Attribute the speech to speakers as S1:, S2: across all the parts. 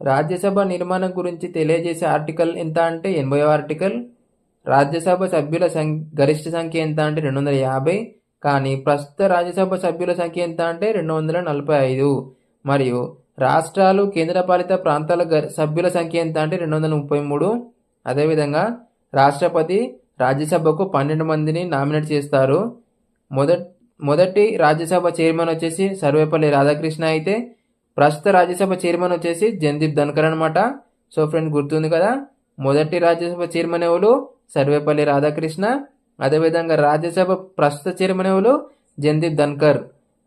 S1: రాజ్యసభ నిర్మాణం గురించి తెలియజేసే ఆర్టికల్ ఎంత అంటే ఎనభై ఆర్టికల్. రాజ్యసభ సభ్యుల సం గరిష్ట సంఖ్య ఎంత అంటే రెండు వందల యాభై. కానీ ప్రస్తుత రాజ్యసభ సభ్యుల సంఖ్య ఎంత అంటే రెండు వందల నలభై ఐదు. మరియు రాష్ట్రాలు కేంద్రపాలిత ప్రాంతాల సభ్యుల సంఖ్య ఎంత అంటే రెండు వందల ముప్పై మూడు. అదేవిధంగా రాష్ట్రపతి రాజ్యసభకు పన్నెండు మందిని నామినేట్ చేస్తారు. మొదటి మొదటి రాజ్యసభ చైర్మన్ వచ్చేసి సర్వేపల్లి రాధాకృష్ణ అయితే ప్రస్తుత రాజ్యసభ చైర్మన్ వచ్చేసి జందీప్ ధన్కర్ అనమాట సో ఫ్రెండ్ గుర్తుంది కదా మొదటి రాజ్యసభ చైర్మన్ ఎవరు? సర్వేపల్లి రాధాకృష్ణ. అదేవిధంగా రాజ్యసభ ప్రస్తుత చైర్మన్ ఎవరు? జందీప్ ధన్కర్.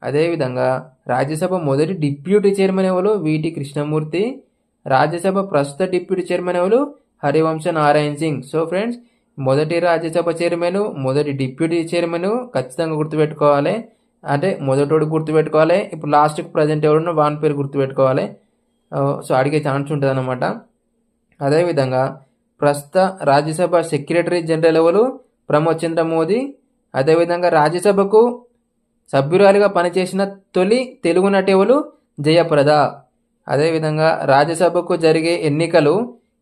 S1: అదేవిధంగా రాజ్యసభ మొదటి డిప్యూటీ చైర్మన్ ఎవరు? విటి కృష్ణమూర్తి. రాజ్యసభ ప్రస్తుత డిప్యూటీ చైర్మన్ ఎవరు? హరివంశ నారాయణ్ సింగ్. సో ఫ్రెండ్స్ మొదటి రాజ్యసభ చైర్మన్ మొదటి డిప్యూటీ చైర్మన్ ఖచ్చితంగా గుర్తుపెట్టుకోవాలి. అంటే మొదటోడు గుర్తుపెట్టుకోవాలి ఇప్పుడు లాస్ట్కి ప్రజెంట్ ఎవడున్నా వాని పేరు గుర్తుపెట్టుకోవాలి. సో అడిగే ఛాన్స్ ఉంటుంది అనమాట అదేవిధంగా ప్రస్తుత రాజ్యసభ సెక్రటరీ జనరల్ ఎవరు? ప్రమోద్ చంద్ర మోదీ. అదేవిధంగా రాజ్యసభకు సభ్యురాలిగా పనిచేసిన తొలి తెలుగు నటి ఎవరు? జయప్రద. అదేవిధంగా రాజ్యసభకు జరిగే ఎన్నికలు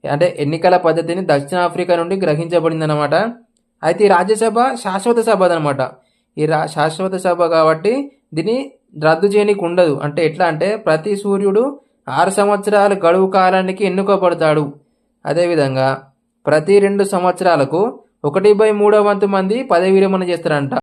S1: అంటే ఎన్నికల పద్ధతిని దక్షిణాఫ్రికా నుండి గ్రహించబడిందన్నమాట. అయితే రాజ్యసభ శాశ్వత సభ అనమాట ఈ రా శాశ్వత సభ కాబట్టి దీన్ని రద్దు చేయనీకి ఉండదు అంటే ఎట్లా అంటే ప్రతి సూర్యుడు ఆరు సంవత్సరాల గడువు కాలానికి ఎన్నుకోబడతాడు. అదేవిధంగా ప్రతి రెండు సంవత్సరాలకు ఒకటి బై మూడో వంతు మంది పదవి విరమణ చేస్తారంట.